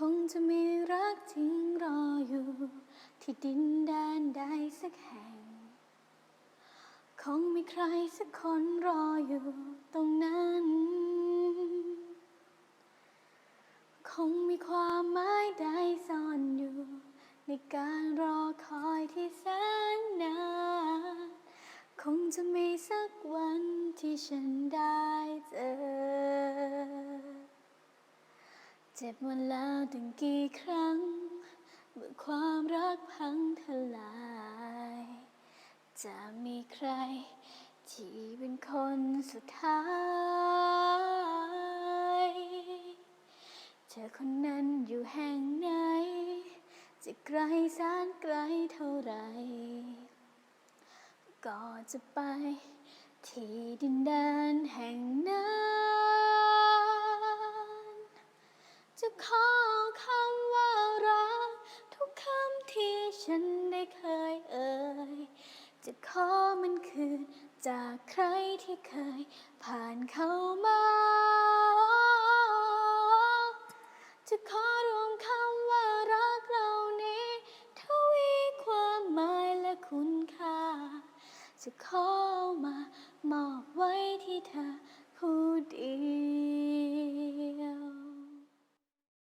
คงจะมีรักจริงรออยู่ ที่ดินแดนใดสักแห่ง คงมีใครสักคนรออยู่ตรงนั้น คงมีความหมายใดซ่อนอยู่ ในการรอคอยที่แสนนาน คงจะมีสักวันที่ฉันได้เจอ เจ็บมาแล้วตั้งกี่ครั้ง เมื่อความรักพังทลาย จะมีใคร ที่เป็นคนสุดท้าย เธอคนนั้นอยู่แห่งไหน จะไกลแสนไกลเท่าไร ก็จะไปที่ดินแดนแห่งนั้น จะขอคำว่ารัก ทุกคำที่ฉันได้เคยเอ่ย จะขอมันคืน จากใครที่เคย ผ่านเข้ามา จะขอรวมคำว่ารักเหล่านี้ทวีความหมายและคุณค่า จะขอมามอบไว้ที่เธอผู้เดียว